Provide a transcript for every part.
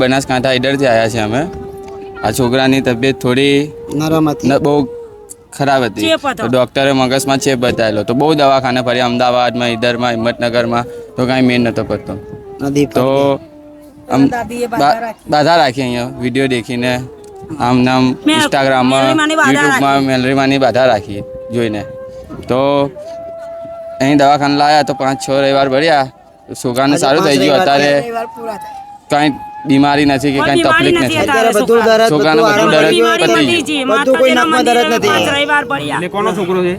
બનાસકાંઠા ઈડરથી આવ્યા છે અમે. આ છોકરાની તબિયત થોડી નરમ હતી. ન- બહુ ખરાબ હતી. ચેપ હતો. તો ડૉક્ટરે મગજમાં ચેપ બતાવેલો. તો બહુ દવાખાને ફર્યા અમદાવાદમાં ઈડરમાં હિંમતનગરમાં તો કાંઈ મેન નહોતો પડતો નદી તો પર આમ દાદીએ બા- બાધા રાખી. બાધા રાખી અહીંયા. વીડિયો દેખીને આમ નામ મેં ઇન્સ્ટાગ્રામમાં મેલરીમાંની બાધા યુટ્યુબમાં મેલરીમાંની બાધા રાખી જોઈને. તો અહીં દવાખાને લાવ્યા તો પાંચ છ રવિવાર ભર્યા. તો છોકરાને આજે સારું થઈ પાંચ ગયું. રવિવાર અત્યારે રવિવાર પૂરા થાય. કાંઈ બીમારી નથી કે કઈ તકલીફ નથી અત્યારે બધું દરદ છોકરાને બધું દરદ પતી ગયું. બધું કોઈ નાકમાં દરદ નથી. રવિવાર પડ્યા. એટલે કોનો છોકરો છે?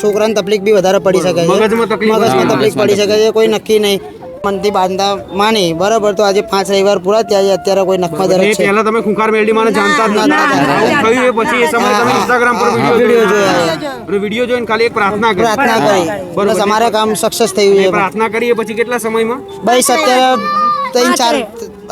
છોકરાને તકલીફ બી વધારે પડી શકે છે. મગજમાં તકલીફ પડી શકે છે કોઈ નક્કી નહીં. મનથી બાંધતા માની. બરાબર તો આજે પાંચ રવિવાર પૂરા થયા છે અત્યારે કોઈ નખમાં એ છે. પહેલા તમે ખૂંખાર માને જાણતા જ ના, નતા એ પછી એ સમયે તમે ઇન્સ્ટાગ્રામ પર વીડિયો વીડિયો જોયા. વીડિયો જોઈને ખાલી એક પ્રાર્થના કરી. પ્રાર્થના કરી. બસ અમારે કામ સક્સેસ થયું એ. છે પ્રાર્થના કરી એ પછી કેટલા સમયમાં? બસ અત્યારે ત્રણ ચાર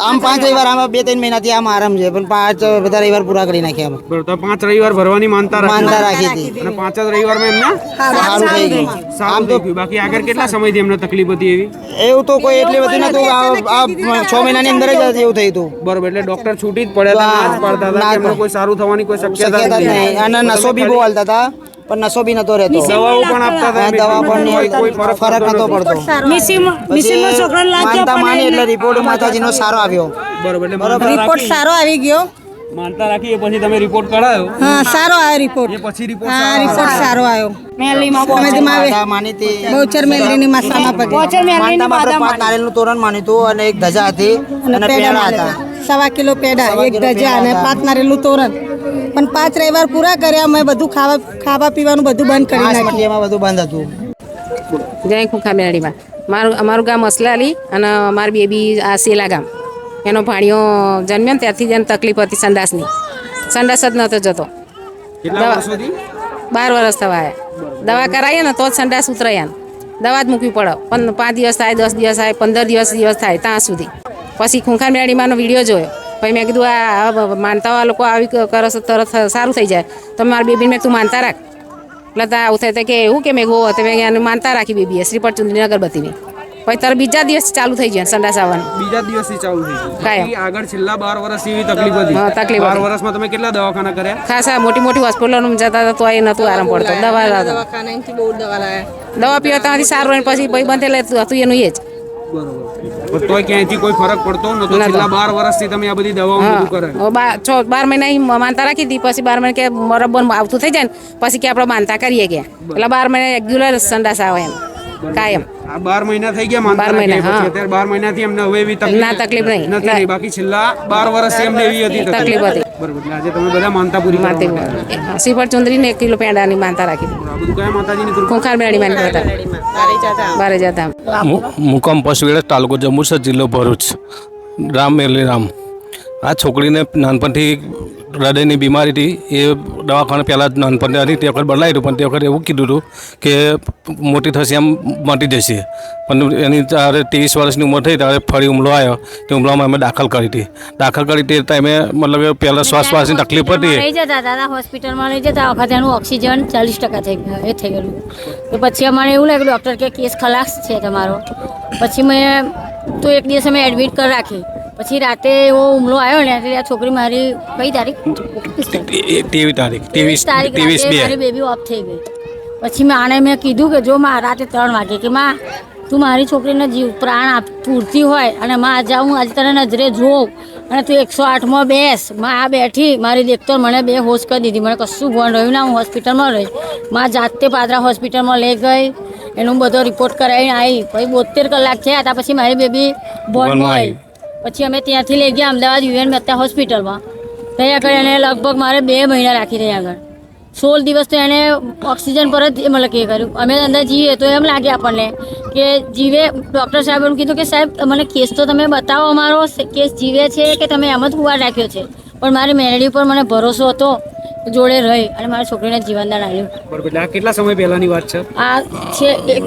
આમ પાંચ રવિવાર આમાં બે ત્રણ મહિનાથી આમ આરામ છે. પણ પાંચ બધા રવિવાર પૂરા કરી નાખ્યા અમે બરોબર તો પાંચ રવિવાર ભરવાની માનતા માનતા રાખી હતી. અને પાંચ જ રવિવારમાં એમને સારું થઈ ગયું. સારું થઈ ગયું. બાકી આગળ કેટલા સમયથી એમને તકલીફ હતી એવી? એવું તો કોઈ એટલી બધી નતું આ આ છ મહિનાની અંદર જ એવું થયું હતું. બરોબર એટલે ડોક્ટર છૂટી જ પડ્યા હતા ના જ પાડતા હતા એમને કોઈ સારું થવાની કોઈ શક્યતા નહીં. અને નસો બી બહુ હાલતા હતા. પણ નસો બી નતો રહેતો. દવાઓ પણ આપતા હતા દવા પણ કોઈ કોઈ ફરક નતો પડતો. માનતા માની એટલે રિપોર્ટ માતાજીનો સારો આવ્યો. બરોબર રિપોર્ટ સારો આવી ગયો. માનતા રાખી એ પછી તમે રિપોર્ટ કઢાયો? હા સારો આવ્યો રિપોર્ટ એ પછી રિપોર્ટ હા રિપોર્ટ સારો આવ્યો. મેલીમાં અમે જે માવે માતા માની હતી. બહુચર માસામાં પડી બોચર મેલીની બાધા પાંચ નારિયેળનું તોરણ માન્યું હતું અને એક ધજા હતી અને પેડા હતા. સવા કિલો પેડા એક ધજા અને. પાંચ નારેલું તોરણ. પણ પાંચ રવિવાર પૂરા કર્યા અમે બધું ખાવા ખાવા પીવાનું બધું બંધ કરી નાખ્યું. બધું બંધ હતું. જય ખુખા મેળીમાં મારું અમારું ગામ અસલાલી અને અમારી બેબી આ સેલા ગામ. એનો ભાણિયો જન્મ્યો ને ત્યારથી જ એને તકલીફ હતી સંડાસની. સંડાસ જ નહોતો જતો. દવા- બાર વર્ષ થવા આવ્યા દવા કરાવીએ ને તો જ સંડાસ ઉતરાયા દવા જ મૂકવી પડે. પણ પાંચ દિવસ થાય દસ દિવસ થાય પંદર દિવસ દિવસ થાય ત્યાં સુધી. પછી ખૂંખા મેળડીમાંનો વીડિયો જોયો. પછી મેં કીધું આ માનતા લોકો આવી કરે તરત સારું થઈ જાય. તો મારી બેબીને મેં તું માનતા રાખ. એટલે ત્યાં આવું થાય કે એવું કે મેં ગો તો મેં એને માનતા રાખી બેબીએ શ્રીપટ ચુંદરી અગરબત્તીની. પછી તારે બીજા દિવસ ચાલુ થઈ જાય સંડાસ આવવાનું. બીજા દિવસથી ચાલુ થઈ ગયું કાંઈ આગળ છેલ્લા બાર વર્ષ એવી તકલીફ હતી. હા, તકલીફ બાર વર્ષમાં તમે કેટલા દવાખાના કર્યા? ખાસા મોટી મોટી હોસ્પિટલોમાં જતા હતા તો એ નહોતું આરામ પડતો. દવા દવાખાનાથી બહુ દવા લાયા. દવા પીવા ત્યાંથી સારું હોય ને પછી ભાઈ બંધ એટલે હતું એનું એ જ. બરોબર તોય ક્યાંયથી કોઈ ફરક પડતો નતો નતો. છેલ્લા બાર વર્ષથી તમે આ બધી દવાઓ બધું કરે છ બાર મહિના માનતા રાખી હતી પછી બાર મહિના કે બરાબર આવતું થઈ જાય ને પછી કે આપણે માનતા કરીએ કે એટલે બાર મહિના રેગ્યુલર સંડાસ આવે એમ કાયમ આ બાર મહિના થઈ ગયા માનતા બાર મહિના, હા. અત્યારે બાર મહિનાથી એમને હવે એવી તકલીફ ના, તકલીફ નહીં. નથી બાકી છેલ્લા બાર વર્ષથી એમને એવી હતી તકલીફ હતી. બરોબર. એટલે આજે તમે બધા માનતા પૂરી માનતી માટે ચુંદરીને એક કિલો પેંડાની માનતા રાખી બધું કયા માતાજીની મેળી બારે જતા મુકામ પશુવેડા તાલુકો જંબુસર જિલ્લો ભરૂચ. રામ મેરલી રામ આ છોકરીને નાનપણથી હૃદયની બીમારી હતી એ દવાખાને પહેલાં જ નાનપણથી હતી તે વખત બદલાયું પણ તે વખતે એવું કીધું હતું કે મોટી થશે એમ મટી જશે. પણ એની ત્યારે ત્રેવીસ વર્ષની ઉંમર થઈ ત્યારે ફરી હુમલો આવ્યો. તે હુમલામાં અમે દાખલ કરી હતી. દાખલ કરી તે ટાઈમે મતલબ પહેલાં શ્વાસ શ્વાસની તકલીફ હતી. લઈ જતા દાદા હોસ્પિટલમાં લઈ જતા વખત એનું ઓક્સિજન ચાલીસ ટકા થઈ ગયું એ થઈ ગયું. તો પછી અમારે એવું લાગ્યું ડૉક્ટર કે કેસ ખલાસ છે તમારો. પછી મેં તો એક દિવસ અમે એડમિટ કરી રાખી. પછી રાતે એવો હુમલો આવ્યો ને એટલે આ છોકરી મારી કઈ તારીખ? તારીખ તારીખ ત્રેવીસ તારીખ ત્રેવીસ બે. મારી બેબી ઓફ થઈ ગઈ. પછી મેં આને મેં કીધું કે જો માં રાતે ત્રણ વાગે કે માં તું મારી છોકરીને જીવ પ્રાણ આપ પૂરતી હોય અને માં હું આજે તને નજરે જોઉં અને તું એકસો આઠમાં બેસ. માં આ બેઠી મારી દેખતો મને બે હોશ કરી દીધી. મને કશું ભણ રહ્યું ના હું હોસ્પિટલમાં રહી. માં જાતે પાદરા હોસ્પિટલમાં લઈ ગઈ એનું બધો રિપોર્ટ કરાવીને આવી પછી બોતેર કલાક થયા હતા પછી મારી બેબી ભણમાં આવી પછી અમે ત્યાંથી લઈ ગયા અમદાવાદ યુએન મહેતા હોસ્પિટલમાં. ત્યાં આગળ એને લગભગ મારે બે મહિના રાખી રહ્યા આગળ. સોળ દિવસ તો એને ઓક્સિજન પર જ મતલબ કે કર્યું. અમે અંદર જીવીએ તો એમ લાગે આપણને કે જીવે, ડૉક્ટર સાહેબે એમ કીધું કે સાહેબ, મને કેસ તો તમે બતાવો, અમારો કેસ જીવે છે કે તમે એમ જ કુવાર રાખ્યો છે. પણ મારી મેળડી ઉપર મને ભરોસો હતો. જોડે રહી અને મારી છોકરીને જીવનદાન આવ્યું બરોબર આ કેટલા સમય પહેલાની વાત છે? આ છે એક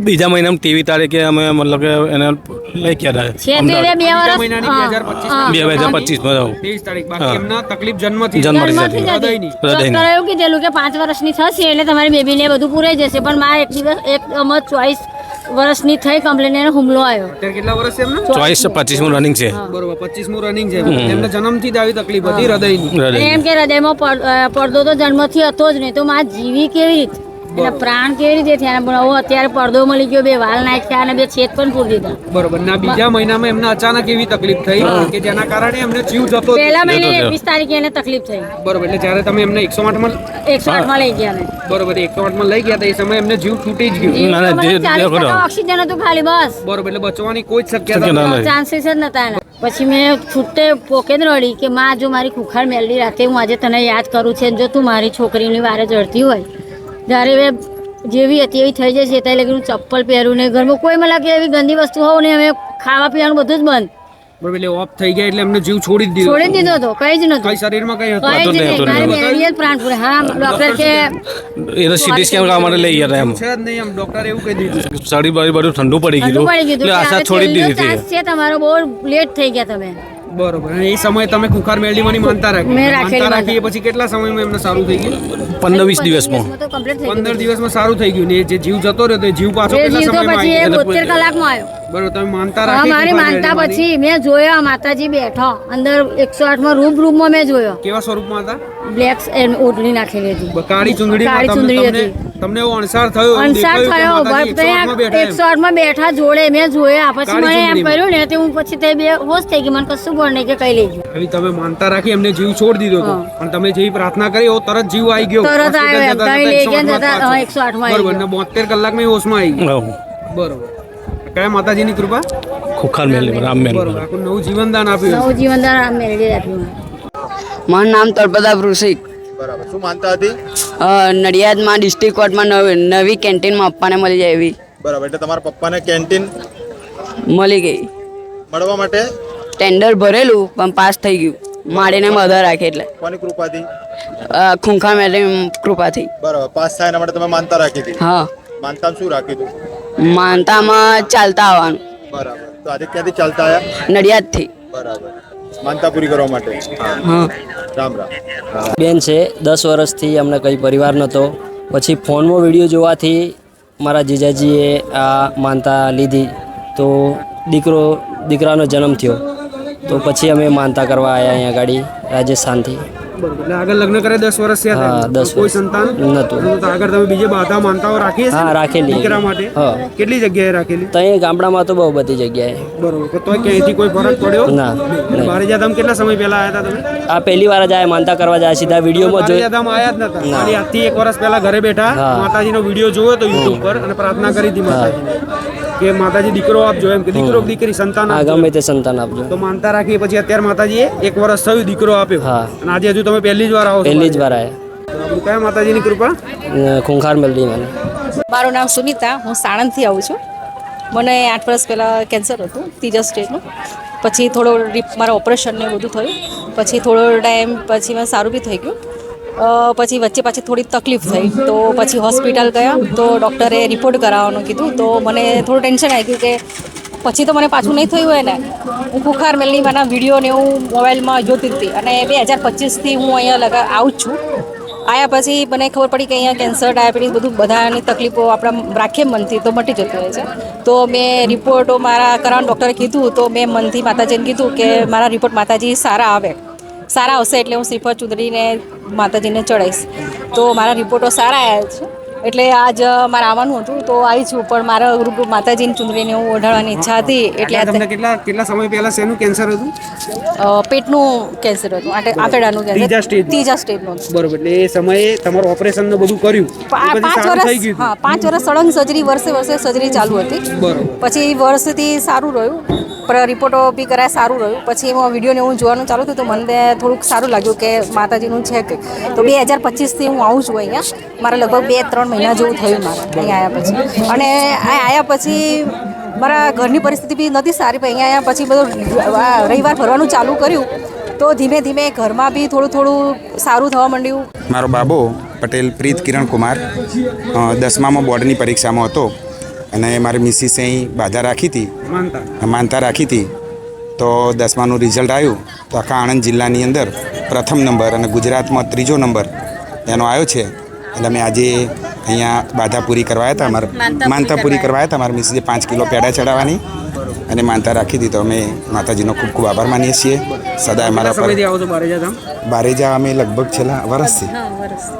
બીજા મહિનામાં તેવી તારીખે અમે મતલબ કે એને લઈ ગયા છે હતા તે બે વર્ષ મહિનાની હા, 2025 હા. બે હજાર પચીસમાં ત્રેવીસ તારીખ. બાકી. એમના તકલીફ જન્મથી જન્મથી એવું કીધેલું કે પાંચ વર્ષની થશે એટલે તમારી બેબીને બધું પૂરાઈ જશે પણ મારા એક દિવસ એક અમત ચોવીસ વર્ષની થઈ કમ્પ્લેન એને હુમલો આવ્યો. અત્યારે કેટલા વર્ષ છે એમના? ચોવીસ પચીસમું રનિંગ છે. બરોબર પચીસમું રનિંગ છે. એમને જન્મથી જ આવી તકલીફ હતી હૃદયની. હૃદય એમ કે હૃદયમાં પડ- પડદો તો જન્મથી હતો જ નહીં તો માં જીવી કેવી રીતે? એના પ્રાણ કેવી રીતે થયા પણ હવે અત્યારે પડદો મળી ગયો બે વાલ નાખ્યા અને બે છેદ પણ પૂરી દીધા. બરોબર. ના બીજા મહિનામાં એમને અચાનક એવી તકલીફ થઈ કે જેના કારણે એમને જીવ જતો પહેલા મહિને એકવીસ તારીખે એને તકલીફ થઈ. બરોબર એટલે જ્યારે તમે એમને એકસો આઠમાં એકસો આઠમાં લઈ ગયા ને. બરોબર એકસો આઠમાં લઈ ગયા હતા એ સમયે એમને જીવ છૂટી જ ગયું. ઓક્સિજન હતું ખાલી બસ. બરોબર એટલે બચવાની કોઈ જ શક્યતા. ચાન્સીસ જ નતા એના. પછી મેં છૂટે પોકે રડી કે માં જો મારી ખુખાર મેલડી રાતે હું આજે તને યાદ કરું છે જો તું મારી છોકરીની વારે જડતી હોય જ્યારે એ જેવી હતી એવી થઈ જશે ત્યારે લગી હું ચપ્પલ પહેરું ને ઘરમાં કોઈ મને લાગે એવી ગંદી વસ્તુ હોવ ને અમે ખાવા પીવાનું બધું જ બંધ. બરોબર એટલે ઓફ થઈ ગયા એટલે એમને જીવ છોડી દીધો. છોડી દીધો હતો કઈ જ નતું કઈ શરીરમાં કઈ હતું? કઈ જ નહીં, હા ડોક્ટર કે એને સીટી સ્કેન કરવા માટે લઈ ગયા એમ. છે જ નહીં એમ ડોક્ટરે એવું કહી દીધું. શરીર બરી બધું ઠંડુ પડી ગયું. એટલે આશા છોડી દીધી ચાન્સ છે તમારો બહુ લેટ થઈ ગયા તમે. બરોબર. એ સમય તમે કુખાર મેળવીમાંની માનતા રાખી. મેં રાખેલી માનતા રાખી એ પછી કેટલા સમયમાં એમને સારું થઈ ગયું? પંદર વીસ દિવસમાં. પંદર દિવસમાં સારું થઈ ગયું ને જે જીવ જતો રહ્યો તો જીવ પાછો કેટલા સમયમાં પછી આવી એ ગયો? બોતેર કલાકમાં આવ્યો. બરોબર તમે માનતા રાખી મારી માનતા પછી મેં જોયો માતાજી બેઠો. અંદર એકસો આઠમાં રૂપ રૂપમાં મેં જોયો. કેવા સ્વરૂપમાં હતા? બ્લેક ઓઢણી નાખેલી હતી. કાળી ચુંદડી કાળી ચુંદડી હતી. તમને એવો અણસાર થયો? કે થયો. માતાજી 108 માં બેઠા જોડે મેં જોયા. પછી મને એમ કર્યું ને તે હું પછી તે બે હોશ થઈ ગઈ. મને કશું પણ નહીં કે કઈ લઈ ગયું આવી તમે માનતા રાખી એમને જીવ છોડી દીધો હતો હા. પણ તમે જેવી પ્રાર્થના કરી એવો તરત જીવ આવી ગયો તરત હોસ્પિટલ આવ્યો એમ. જતા તાઈ લઈ ગયા જતા જતા, 108 હા, 108 માં આવી બરોબર ને બોતેર કલાકમાં એ હોશમાં આવી ગયો હઉ. બરોબર કયા માતાજીની કૃપા ખુખાર મેલી રામ મેલી બરોબર આખું નવું જીવનદાન આપ્યું નવું જીવનદાન આ મેળવી આપ્યું મારું નામ તળપદા વૃષિક બરાબર શું માનતા હતી અ, નડિયાદમાં ડિસ્ટ્રિક્ટ કોર્ટમાં નવી નવી કેન્ટીનમાં આપવાને મળી જાય એવી બરાબર એટલે તમારા પપ્પાને કેન્ટીન મળી ગઈ મળવા માટે ટેન્ડર ભરેલું પણ પાસ થઈ ગયું. માડીને મધર રાખે એટલે. કોની કૃપાથી? ખૂંખા મેળવી કૃપાથી. બરાબર પાસ થાય એના માટે તમે માનતા રાખી હતી? હા. માનતા શું રાખ્યું હતું? માનતામાં ચાલતા આવવાનું. બરાબર તો આજે ક્યાંથી ચાલતા આવ્યા? નડિયાદથી. બરાબર. માનતા પૂરી કરવા માટે? હા. રામ રામ. બેન છે દસ વર્ષથી અમને કંઈ પરિવાર નહોતો. પછી ફોનમાં વીડિયો જોવાથી મારા જીજાજીએ આ માનતા લીધી. તો દીકરો દીકરાનો જન્મ થયો. તો પછી અમે માનતા કરવા આવ્યા અહીંયા ગાડી રાજસ્થાનથી. આગળ લગ્ન કરે દસ વર્ષ હા, દસ કોઈ સંતાન? નતું આગળ તમે બીજે બાધા માનતાઓ રાખી હા, રાખેલી. દીકરા માટે? હા. કેટલી જગ્યાએ રાખેલી? તો અહીં ગામડામાં તો બહુ બધી જગ્યાએ. બરોબર. તો ક્યાંયથી કોઈ ફરક પડ્યો? ના, બારે જાદામ કેટલા સમય પહેલા આવ્યા હતા તમે? આ પહેલી વાર જ માનતા કરવા જાય સીધા વિડીયોમાં જોઈ જાદામ આયા જ નતા. ખાલી આજથી એક વર્ષ પહેલા ઘરે બેઠા માતાજી માતાજીનો વીડિયો જોયો તો યુટ્યુબ પર અને પ્રાર્થના કરી હતી માતાજીને. કે માતાજી દીકરો આપજો એમ કે દીકરો દીકરી સંતાન હા આપજો. ગમે તે સંતાન આપજો. તો માનતા રાખી પછી અત્યારે માતાજીએ એક વર્ષ થયું દીકરો આપ્યો. હા. અને આજે હજુ તમે પહેલી જ વાર આવો પહેલી જ વાર આવ્યા કયા માતાજીની કૃપા? ખૂંખાર મેળવી મને. મારું નામ સુનિતા હું સાણંદથી આવું છું. મને આઠ વર્ષ પહેલાં કેન્સર હતું ત્રીજા સ્ટેજનું પછી થોડો રિપ મારા ઓપરેશન ને બધું થયું. પછી થોડો ટાઈમ પછી મને સારું બી થઈ ગયું. પછી વચ્ચે પાછી થોડી તકલીફ થઈ. તો પછી હોસ્પિટલ ગયા. તો ડૉક્ટરે રિપોર્ટ કરાવવાનું કીધું. તો મને થોડું ટેન્શન આવી ગયું કે પછી તો મને પાછું નહીં થયું હોય ને હું બુખાર મેલની મારા વિડીયોને હું મોબાઈલમાં જોતી હતી. અને બે હજાર પચીસથી હું અહીંયા લગા આવું છું. આયા પછી મને ખબર પડી કે અહીંયા કેન્સર ડાયાબિટીસ બધું બધાની તકલીફો આપણા રાખીએ મનથી તો મટી જતું હોય છે. તો મેં રિપોર્ટો મારા કરાવવાનું ડૉક્ટરે કીધું. તો મેં મનથી માતાજીને કીધું કે મારા રિપોર્ટ માતાજી સારા આવે. સારા આવશે એટલે હું શ્રીફળ ચૂંદડીને માતાજીને ચડાવીશ તો મારા રિપોર્ટો સારા આવ્યા છે. એટલે આજ મારે આવવાનું હતું તો આવી છું પણ મારા ગ્રુપ માતાજીની ચૂંદડીને હું ઓઢાડવાની ઈચ્છા હતી એટલે તમને કેટલા કેટલા સમય પહેલા શેનું કેન્સર હતું? પેટનું કેન્સર હતું આટલે આંતરડાનું ત્રીજા સ્ટેજ. ત્રીજા સ્ટેજનું બરોબર એટલે એ સમયે તમારું ઓપરેશન ને બધું કર્યું. પાંચ વર્ષ ગયું હા પાંચ વર્ષ સળંગ સર્જરી વર્ષે વર્ષે સર્જરી ચાલુ હતી. બરોબર. પછી વર્ષથી સારું રહ્યું. રિપોર્ટો બી કરાય, સારું રહ્યું. પછી એમાં વિડીયોને હું જોવાનું ચાલુ થયું તો મને થોડુંક સારું લાગ્યું કે માતાજીનું છે કે તો બે હજાર પચીસથી હું આવું છું અહીંયા. મારે લગભગ બે ત્રણ મહિના જેવું થયું મારે અહીંયા આવ્યા પછી. અને આવ્યા પછી મારા ઘરની પરિસ્થિતિ બી નથી સારી, પણ અહીંયા પછી બધું રવિવાર ભરવાનું ચાલુ કર્યું તો ધીમે ધીમે ઘરમાં બી થોડું થોડું સારું થવા માંડ્યું. મારો બાબો પટેલ પ્રીત કિરણ કુમાર દસમામાં બોર્ડની પરીક્ષામાં હતો. અને મારી મિસિસે અહીં બાધા રાખી હતી. માનતા? રાખી હતી. તો દસમાનું રિઝલ્ટ આવ્યું. તો આખા આણંદ જિલ્લાની અંદર પ્રથમ નંબર અને ગુજરાતમાં ત્રીજો નંબર એનો આવ્યો છે. એટલે અમે આજે અહીંયા બાધા પૂરી કરવાયા હતા. અમારે માનતા પૂરી કરવાયા હતા. મારા મિસિસે પાંચ કિલો પેડા ચડાવવાની. અને માનતા રાખી દીધો. તો અમે માતાજીનો ખૂબ ખૂબ આભાર માનીએ છીએ. સદા અમારા પર બારેજા અમે લગભગ છેલ્લા વર્ષથી.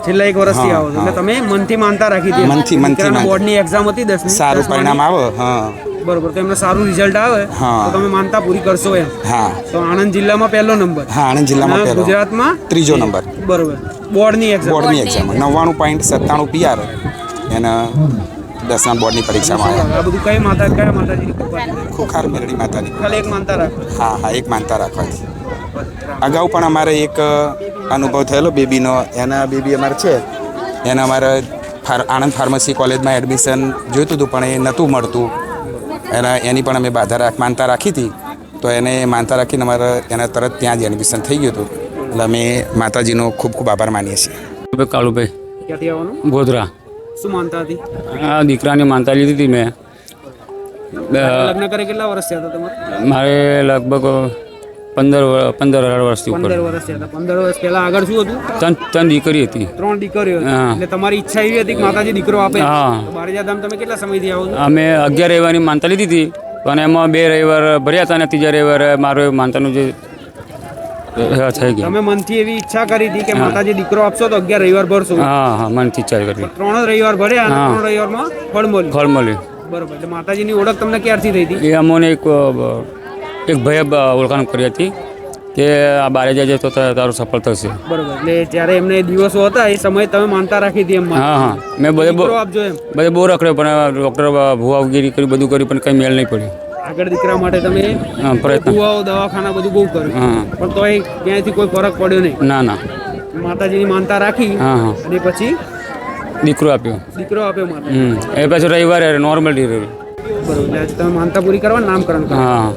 છેલ્લા એક વર્ષથી આવો છો. એટલે તમે મનથી માનતા રાખી હતી મનથી- મનથી બોર્ડની એક્ઝામ હતી દસમી સારું પરિણામ આવે હા. બરોબર તો એમને સારું રિઝલ્ટ આવે હા. તો તમે માનતા પૂરી કરશો એમ. હા. તો આણંદ જિલ્લામાં પહેલો નંબર. હા આણંદ જિલ્લામાં પહેલો. ગુજરાતમાં ત્રીજો નંબર. બરોબર. બોર્ડની એક્ઝામ બોર્ડની એક્ઝામ નવ્વાણું પોઈન્ટ સત્તાણું પીઆર એના દસમા બોર્ડની પરીક્ષામાં આવ્યા. બધું કઈ માતા કયા માતાજીની ખુખાર મેરડી માતાની ખાલી એક માનતા રાખો. હા હા એક માનતા રાખવાથી અગાઉ પણ અમારે એક અનુભવ થયેલો બેબીનો. એના બેબી અમારે છે. એને અમારે આણંદ ફાર્મસી કોલેજમાં એડમિશન જોઈતું હતું પણ એ નહોતું મળતું. એના એની પણ અમે બાધા રાખ માનતા રાખી હતી. તો એને માનતા રાખીને અમારે એના તરત ત્યાં જ એડમિશન થઈ ગયું હતું. એટલે અમે માતાજીનો ખૂબ ખૂબ આભાર માનીએ છીએ. કાળુભાઈ ગોધરા. શું માનતા હતી? આ દીકરાની માનતા લીધી હતી મેં. લગ્ન કરે કેટલા વર્ષ થયા હતા તમારે? મારે લગભગ પંદર પંદર અઢાર વર્ષથી ઉપર. પંદર વર્ષ થયા હતા. પંદર વર્ષ પહેલા આગળ શું હતું? ત્રણ ત્રણ દીકરી હતી. ત્રણ દીકરીઓ એટલે તમારી ઈચ્છા એવી હતી કે માતાજી દીકરો આપે. હા. તો બારેજા તમે કેટલા સમયથી આવો અમે અગિયાર રવિવારની માનતા લીધી હતી. પણ એમાં બે રવિવાર ભર્યા હતા અને ત્રીજા રવિવારે મારો માનતાનું જે થઈ તમે મનથી એવી ઈચ્છા કરી હતી કે માતાજી દીકરો આપશો તો અગિયાર રવિવાર ભરશો. હા હા મનથી ઈચ્છા કરી. ત્રણ જ રવિવાર ભર્યા. ત્રણ રવિવારમાં ફળ મળ્યું. ફળ મળ્યું. બરોબર. એટલે માતાજીની ઓળખ તમને ક્યારથી થઈ હતી? એ અમોને એક એક ભાઈએ ઓળખાણ કરી હતી કે આ બારે જાય તો તારું સફળ થશે. બરોબર. એટલે જ્યારે એમને દિવસો હતા એ સમય તમે માનતા રાખી હતી એમ હા હા. મેં બધે બધે બહુ રખડ્યો પણ ડૉક્ટર ભુવાગીરી કરી બધું કર્યું પણ કંઈ મેળ નહીં પડ્યું આગળ દીકરા માટે તમે પ્રયત્ન. કુવાઓ દવાખાના બધું બહુ કર્યું. હા. પણ તોય ક્યાંયથી કોઈ ફરક પડ્યો નહીં. ના ના. માતાજીની માનતા રાખી હા હા. અને પછી દીકરો આપ્યો. દીકરો આપ્યો માતા એ પછી રવિવારે નોર્મલ ડિલિવરી બરોબર. એટલે તમે માનતા પૂરી કરવા નામકરણ કરો. હા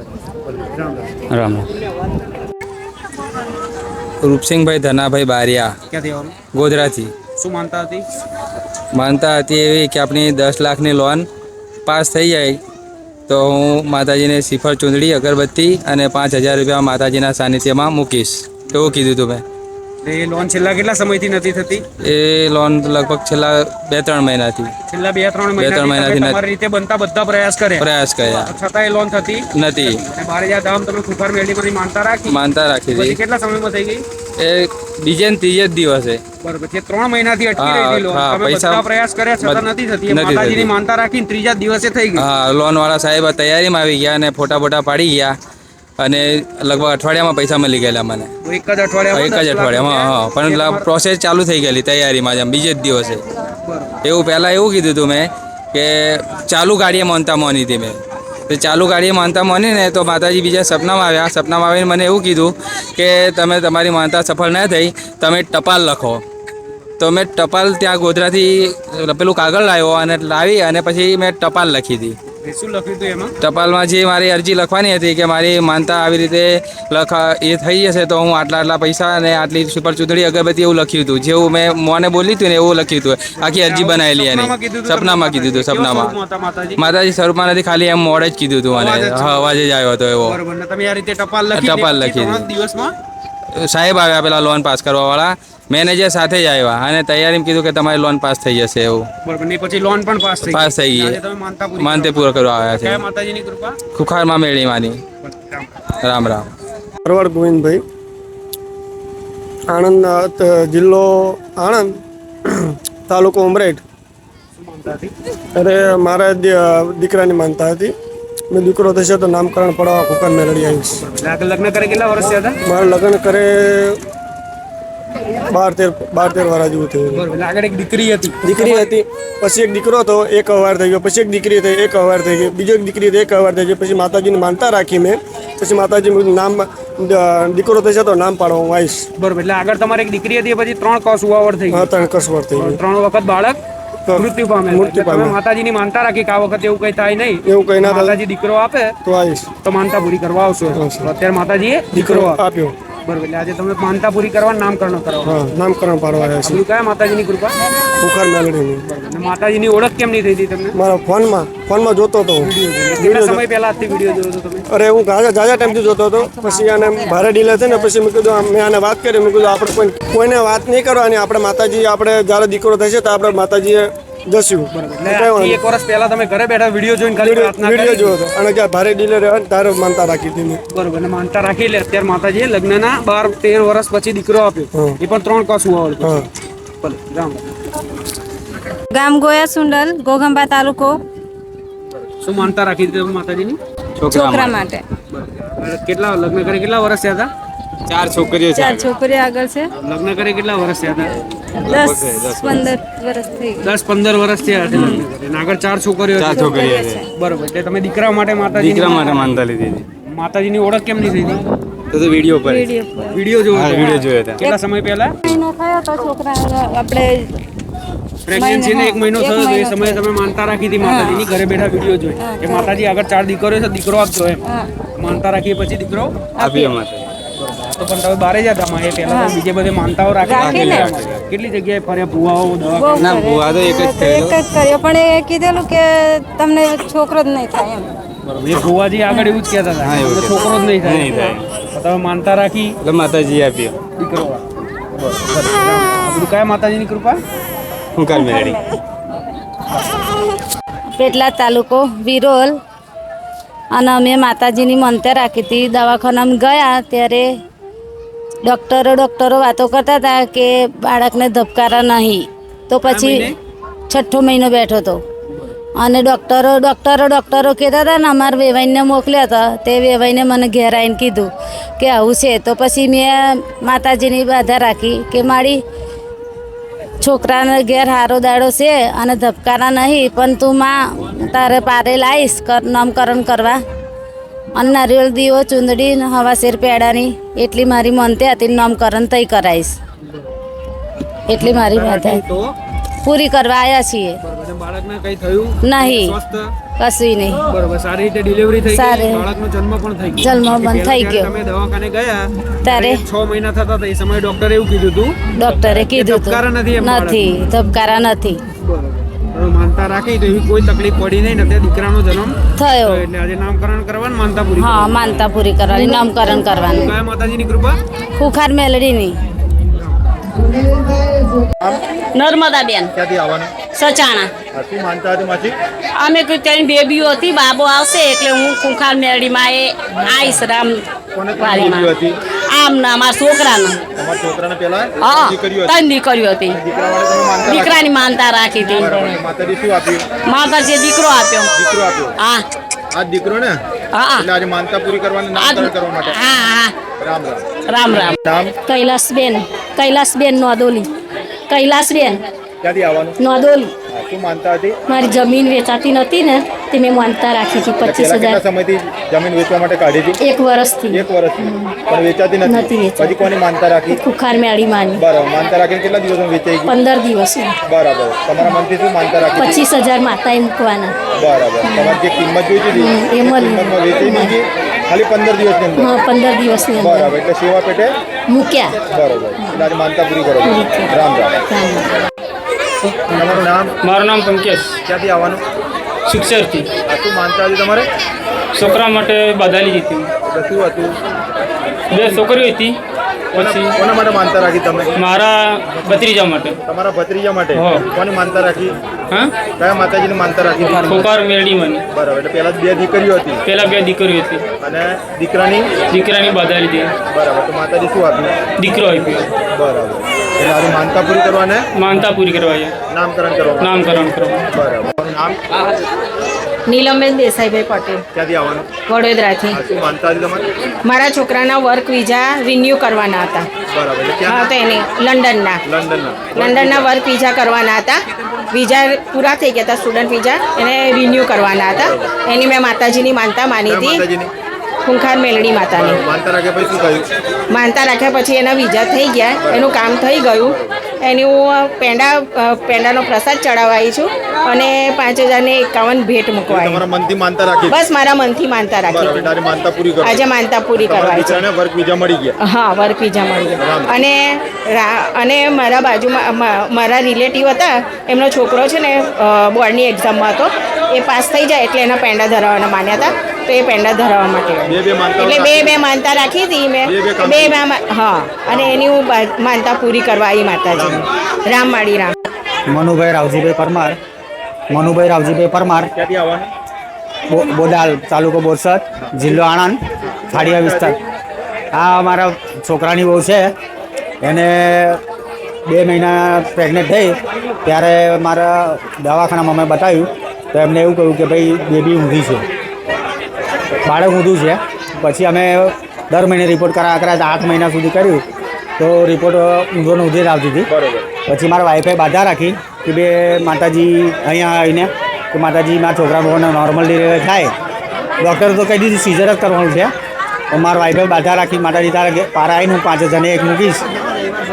રામ. રૂપસિંહભાઈ ધનાભાઈ બારિયા. ક્યાંથી આવવાનું? ગોધરાથી. શું માનતા હતી? માનતા હતી એવી કે આપણી દસ લાખની લોન પાસ થઈ જાય. તો હું માતાજીને શ્રીફળ ચૂંદડી, અગરબત્તી અને પાંચ હજાર રૂપિયા માતાજીના સાનિધ્યમાં મૂકીશ. એવું કીધું હતું મેં. એ લોન છેલ્લા કેટલા સમયથી નથી થતી? એ લોન લગભગ છેલ્લા બે ત્રણ મહિનાથી. છેલ્લા બે ત્રણ બે ત્રણ મહિનાથી તમારી રીતે બનતા બધા પ્રયાસ કરે પ્રયાસ કર્યા. છતાં એ લોન થતી? નથી. બારે જ્યાં ધામ તમે ખુખાર મેળીમાંથી માનતા રાખી? માનતા રાખી હતી કેટલા સમયમાં થઈ ગઈ? એ બીજે ને ત્રીજે જ દિવસે. બરોબર. છે ત્રણ મહિનાથી અટકી રહેલી લોન તમે પૈસા બધા પ્રયાસ કર્યા છતાં નથી થતી. માતાજીની માનતા રાખીને ત્રીજા દિવસે થઈ ગઈ. હા લોનવાળા સાહેબ તૈયારીમાં આવી ગયા અને ફોટા ફોટા પાડી ગયા. અને લગભગ અઠવાડિયામાં પૈસા મળી ગયેલા મને. એક જ અઠવાડિયામાં એક જ અઠવાડિયામાં હા પણ પ્રોસેસ ચાલુ થઈ ગયેલી તૈયારીમાં જ બીજે જ દિવસે. એવું પહેલાં એવું કીધું હતું મેં કે ચાલુ ગાડીએ માનતા માની હતી મેં. તો ચાલુ ગાડીએ માનતા માની ને તો માતાજી બીજા સપનામાં આવ્યા. સપનામાં આવીને મને એવું કીધું કે તમે તમારી માનતા સફળ ના થઈ તમે ટપાલ લખો. તો મેં ટપાલ ત્યાં ગોધરાથી પેલું કાગળ લાવ્યો અને લાવી અને પછી મેં ટપાલ લખી હતી શું લખ્યું હતું એમાં? ટપાલમાં જે મારી અરજી લખવાની હતી કે મારી માનતા આવી રીતે લખા એ થઈ જશે તો હું આટલા આટલા પૈસા અને આટલી સુપર ચૂંટણી અગરબત્તી એવું લખ્યું હતું. જેવું મેં મોને બોલી હતું ને એવું લખ્યું હતું. આખી અરજી બનાવેલી એની. સપનામાં કીધું હતું સપનામાં માતાજી? સ્વરૂપમાં નથી ખાલી એમ મોડે જ કીધું હતું મને. અવાજ જ આવ્યો હતો એવો. તમે આ રીતે ટપાલ લખી ટપાલ લખી દિવસમાં સાહેબ આવ્યા પેલા લોન પાસ કરવા વાળા મેનેજર સાથે જ આવ્યા અને તૈયારીમાં કીધું કે તમારી લોન પાસ થઈ જશે એવું. બરોબર પછી લોન પણ પાસ થઈ પાસ થઈ ગઈ. માનતા પૂરી માનતે પૂરો કરવા આવ્યા છે. માતાજીની કૃપા. ખુખારમાં મેળીમાંની રામ રામ. પરવડ ગોવિંદભાઈ. આણંદ જિલ્લો આણંદ તાલુકો ઉમરેઠ. અરે મારા દીકરાની માનતા હતી. મેં દીકરો થશે તો નામકરણ પડાવવા કુકર મેળવી આવીશ. લગ્ન કરે કેટલા વર્ષ હતા? મારા લગ્ન કરે બાર તેર બાર તેર વાર જેવું થયું. આગળ એક દીકરી હતી. દીકરી હતી પછી એક દીકરો હતો એક અવાર થઈ ગયો પછી એક દીકરી થઈ એક અવાર થઈ ગઈ બીજો એક દીકરી હતી એક અવાર થઈ ગઈ પછી માતાજીની માનતા રાખી મેં પછી માતાજી નામ દીકરો થશે તો નામ પાડવા હું આવીશ. બરોબર એટલે આગળ તમારે એક દીકરી હતી પછી ત્રણ કસ ઉવાવડ થઈ ત્રણ કસ થઈ ત્રણ વખત બાળક મૃત્યુ પામે મૃત્યુ પામે. માતાજીની માનતા રાખી કે આ વખત એવું કઈ થાય નહીં. એવું કઈ ના માતાજી દીકરો આપે તો આવીશ. તો માનતા પૂરી કરવા આવશો. અત્યારે માતાજીએ દીકરો આપ્યો. બરોબર એટલે આજે તમે માનતા પૂરી કરવા નામકરણ કરાવો હા નામકરણ પાડવા આવ્યા છે. કયા માતાજીની કૃપા? બુખાર મેલડીની. માતાજીની ઓળખ કેમ નહીં થઈ હતી તમને? મારા ફોનમાં ફોનમાં જોતો હતો હું. સમય પહેલા આજથી વીડિયો જોયો તમે? અરે હું ગાજા જાજા ટાઈમથી જોતો હતો. પછી આને ભારે ડીલે છે ને પછી મેં કીધું મેં આને વાત કરી મેં કીધું આપણે કોઈ કોઈને વાત નહીં કરવાની આપણે માતાજી આપણે જ્યારે દીકરો થશે તો આપણે માતાજીએ જશું બરાબર. એક વર્ષ પહેલા તમે ઘરે બેઠા વીડિયો જોઈને ખાલી પ્રાર્થના વીડિયો જોયો હતો. અને જ્યાં ભારે ડીલર રહે તારે માનતા રાખી હતી મેં. બરોબર અને માનતા રાખી એટલે અત્યારે માતાજીએ લગ્નના બાર તેર વર્ષ પછી દીકરો આપ્યો. એ પણ ત્રણ કસું આવડ ભલે રામ. ગામ ગોયા સુંડલ ગોગંબા તાલુકો. શું માનતા રાખી હતી માતાજીની? છોકરા માટે. કેટલા લગ્ન કરે કેટલા વર્ષ થયા હતા? ચાર છોકરીઓ ચાર છોકરીઓ આગળ છે. લગ્ન કરે કેટલા વર્ષ થયા હતા? દસ પંદર વર્ષ થઈ દસ પંદર વર્ષ થયા છે લગ્ન કરે. આગળ ચાર છોકરીઓ ચાર. છોકરીઓ છે. બરોબર. એટલે તમે દીકરા માટે માતાજી દીકરા માટે માનતા લીધી હતી. માતાજીની ઓળખ કેમ નહીં થઈ તો તો વીડિયો પર વીડિયો જોયો હા વીડિયો જોયો હતા. કેટલા સમય પહેલા? મહિનો થયો તો છોકરા આપણે પ્રેગ્નન્સી ને એક મહિનો થયો તો એ સમયે તમે માનતા રાખી હતી માતાજીની? ઘરે બેઠા વીડિયો જોઈ કે માતાજી આગળ ચાર દીકરો છે દીકરો આપજો એમ. માનતા રાખી પછી દીકરો આપીએ માતા તો પણ તમે બારે જતા માં એ પહેલા તો બીજે બધે માનતાઓ રાખી રાખીને. કેટલી જગ્યાએ ફર્યા? ભુવાઓ દવા ના ભુવા તો એક જ એક જ કર્યો. પણ એ કીધેલું કે તમને છોકરો જ નહીં થાય એમ. બરોબર. એ ભુવાજી આગળ એવું જ કહેતા હતા. છોકરો જ નહીં નહીં થાય. થાય. તમે માનતા રાખી? એટલે માતાજી આપ્યો દીકરો બરોબર. કયા માતાજીની કૃપા? હું કાલ મેળવી પેટલા તાલુકો વિરોલ. અને અમે માતાજીની મંતે રાખી હતી. દવાખાનામાં ગયા ત્યારે ડૉક્ટરો ડૉક્ટરો વાતો કરતા હતા કે બાળકને ધબકારા નહીં. તો પછી છઠ્ઠો મહિનો બેઠો હતો. અને ડૉક્ટરો ડૉક્ટરો ડૉક્ટરો કહેતા હતા ને અમારા વેવાઈને મોકલ્યા હતા. તે વેવાઈને મને ઘેર આવીને કીધું કે આવું છે. તો પછી મેં માતાજીની બાધા રાખી કે મારી છોકરાને ઘેર હારો દાડો છે અને ધબકારા નહીં પણ તું માં તારે પારે લાવીશ નામકરણ કરવા. અને નારિયેળ દીવો ચૂંદડી હવા શેર પેડાની એટલી મારી મનતે હતી નામકરણ તઈ કરાવીશ એટલી મારી વાત તો? પૂરી કરવા આવ્યા છીએ. નહીં. કશું નહીં. બરોબર સારી રીતે ડિલિવરી થઈ સારી. બાળકનો જન્મ પણ થઈ ગયો. જન્મ પણ થઈ ગયો. તમે દવાખાને ગયા ત્યારે? છ મહિના થતા હતા. એ સમયે ડોક્ટરે એવું કીધું હતું ડૉક્ટરે કીધું હતું નથી નથી ધબકારા નથી. માનતા રાખી તો એવી કોઈ તકલીફ પડી નહીં નથી દીકરાનો જન્મ થયો. એટલે આજે નામકરણ કરવાનું માનતા પૂરી હા માનતા પૂરી કરવાની નામકરણ કરવાનું. કયા માતાજીની કૃપા? ખુખાર મેલડીની. નર્મદાબેન. ક્યાંથી આવવાનું? સચાણા. શું માનતા હતી માસી? અમે તેની બેબીઓ હતી બાબો આવશે એટલે હું કુંખાર મેળીમાં એ આઈશ રામ વાડીમાં આમ ના મારા છોકરાને. તમારા છોકરાને પહેલા હા ત્રણ દીકરીઓ હતી. દીકરાની માનતા રાખી હતી. માતાજી શું આપ્યું? માતાજીએ દીકરો આપ્યો. દીકરો આપ્યો? હા. આ દીકરો ને હા. આજે માનતા પૂરી કરવાની નામકરણ કરવા માટે. હા હા. રામ રામ. રામ રામ. કૈલાસબેન કૈલાસબેન નોદોલી કૈલાસબેન. ક્યાંથી આવવાનું? નોદોલી શું માનતા હતી? મારી જમીન વેચાતી નથી ને તે મેં માનતા રાખી હતી પચીસ હજાર. સમયથી જમીન વેચવા માટે કાઢી હતી? એક વર્ષથી. એક વર્ષથી. પણ વેચાતી નથી. પછી કોની માનતા રાખી? ખુખાર મેળી માની. બરાબર. માનતા રાખીને કેટલા દિવસ વેચાઈ ગઈ? પંદર દિવસ. બરાબર. તમારા મનથી શું માનતા રાખી પચીસ હજાર માતાએ મૂકવાના. બરાબર. તમારે જે કિંમત જોઈતી હતી હમ, વેચી એ ખાલી પંદર દિવસની અંદર? હા પંદર દિવસની અંદર. બરાબર એટલે સેવા પેટે મૂક્યા. બરાબર. એટલે આજે માનતા પૂરી કરો રામ રામ. તમારું નામ? મારું નામ પંકેશ. ક્યાંથી આવવાનું? શિક્ષરથી આ શું માનતા હતી તમારે? છોકરા માટે બધાલી હતી. એટલે શું હતું? બે છોકરીઓ હતી. પછી કોના માટે માનતા રાખી તમે મારા ભત્રીજા માટે. તમારા ભત્રીજા માટે? હા. કોની માનતા રાખી? હા? કયા માતાજીની માનતા રાખી? હતી? ખોકાર મેળડી મને. બરાબર એટલે પહેલા બે દીકરીઓ હતી. પહેલાં બે દીકરીઓ હતી. અને દીકરાની? દીકરાની બધા લીધી. બરાબર તો માતાજી શું આપ્યું દીકરો આપ્યો. બરાબર. એટલે આજે માનતા પૂરી કરવાને? માનતા પૂરી કરવા નામકરણ કરવા. નામકરણ કરવા. બરાબર. નામ? નીલમબેન દેસાઈભાઈ પટેલ. ક્યાંથી આવવાનું? વડોદરાથી. શું માનતા હતી તમારે? મારા છોકરાના વર્ક વિઝા રિન્યુ કરવાના હતા. બરાબર એટલે હા તો એને લંડનના. લંડનના. લંડનના વર્ક વિઝા કરવાના હતા. વિઝા પૂરા થઈ ગયા હતા સ્ટુડન્ટ વિઝા એને રિન્યુ કરવાના હતા. એની મેં માતાજીની માનતા માની હતી. ખૂંખાર મેલડી માતાની. માનતા રાખ્યા પછી એના વિઝા થઈ ગયા એનું કામ થઈ ગયું. એની હું પેંડા પેંડાનો પ્રસાદ ચડાવવા આવી છું અને પાંચ હજારને એકાવન ભેટ મૂકવા બસ મારા મનથી માનતા રાખી. આજે માનતા પૂરી કરવા દીકરાને વર્ક વિઝા મળી ગયા. હા અને અને મારા બાજુમાં મારા રિલેટિવ હતા એમનો છોકરો છે ને બોર્ડની એક્ઝામમાં હતો. એ પાસ થઈ જાય એટલે એના પેંડા ધરાવવાના માન્યા હતા. તો એ પેંડા ધરાવવા માટે. બે બે માનતા એટલે બે બે માનતા રાખી હતી મેં. બે બે હા અને એની હું માનતા પૂરી કરવા આવી માતાજી. રામવાડી રામ મનુભાઈ રાવજીભાઈ પરમાર. મનુભાઈ રાવજીભાઈ પરમાર. ક્યાંથી બો- બોડાલ તાલુકો બોરસદ જિલ્લો આણંદ ખાડિયા વિસ્તાર. આ અમારા છોકરાની બહુ છે. એને બે મહિના પ્રેગ્નેન્ટ થઈ. ત્યારે મારા દવાખાનામાં અમે બતાવ્યું તો એમને એવું કહ્યું કે ભાઈ બેબી ઊંધી છે. બાળક ઊંધું છે. પછી અમે દર મહિને રિપોર્ટ કરા કરા આઠ મહિના સુધી કર્યું. તો રિપોર્ટ ઊંધો ને ઊંધી જ આવતી હતી. પછી મારા વાઈફે બાધા રાખી કે બે માતાજી અહીંયા આવીને કે માતાજી મારા છોકરાને નોર્મલ ડિલિવરી થાય. ડૉક્ટર તો કહી દીધું સિઝર જ કરવાનું છે. પણ મારા વાઈફે બાધા રાખી માતાજી તારા પારા આવીને હું પાંચ હજારને એક મૂકીશ.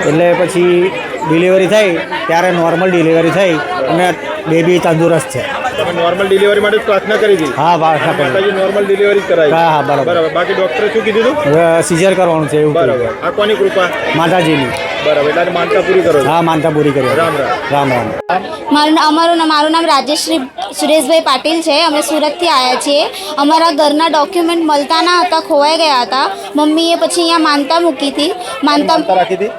એટલે પછી ડિલિવરી થઈ. ત્યારે નોર્મલ ડિલિવરી થઈ. અને બેબી તંદુરસ્ત છે. નોર્મલ ડિલિવરી માટે પ્રાર્થના કરી હતી. હા પ્રાર્થના કરી. માતાજી નોર્મલ ડિલિવરી કરાવી. હા, હા, બરાબર. બરાબર. બાકી ડોક્ટરે શું કીધું હતું સિઝર કરવાનું છે એવું બરાબર. આ કોની કૃપા? માતાજીની. બરાબર. એટલે માનતા પૂરી કરો હા માનતા પૂરી કરી રામ રામ. રામ રામ. મારું અમારું નામ મારું નામ રાજેશ્રી સુરેશભાઈ પાટીલ છે. અમે સુરતથી આવ્યા છીએ. અમારા ઘરના ડોક્યુમેન્ટ મળતા ના હતા ખોવાઈ ગયા હતા. મમ્મીએ પછી અહીંયા માનતા મૂકી હતી. માનતા રાખી હતી?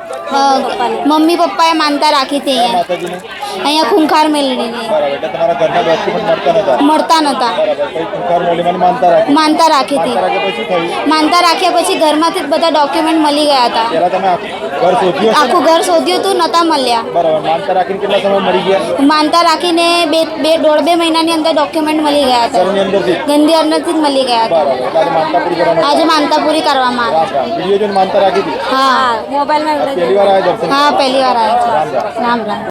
મમ્મી પપ્પાએ માનતા રાખી હતી અહીંયા. અહીંયા ખૂંખાર મેળવીને બરાબર એટલે તમારા ઘરના ડોક્યુમેન્ટ મળતા નતા? મળતા નહોતા બરાબર પછી કુંકાર મોલીમાં માનતા રાખી. માનતા રાખી હતી. માનતા રાખ્યા પછી થયું? માનતા રાખ્યા પછી ઘરમાંથી જ બધા ડોક્યુમેન્ટ મળી ગયા હતા. પહેલા તમે ઘર શોધ્યું હશે આખું ઘર શોધ્યું હતું નહોતા મળ્યા. ને? બરાબર માનતા રાખીને કેટલા સમય મળી ગયા? માનતા રાખીને બે બે દોઢ બે મહિનાની અંદર ડોક્યુમેન્ટ મળી ગયા હતા. ઘરની અંદરથી? ગંદી અંદરથી જ મળી ગયા હતા. બરાબર એટલે આજે માનતા પૂરી કરવામાં આજે માનતા પૂરી કરવામાં આવી. રામ રામ. વીડિયો જોઈને માનતા રાખી હતી? હા. મોબાઈલમાં પહેલી વાર આવ્યા દર્શન? હા પહેલી વાર આવ્યા છે. રામ રામ.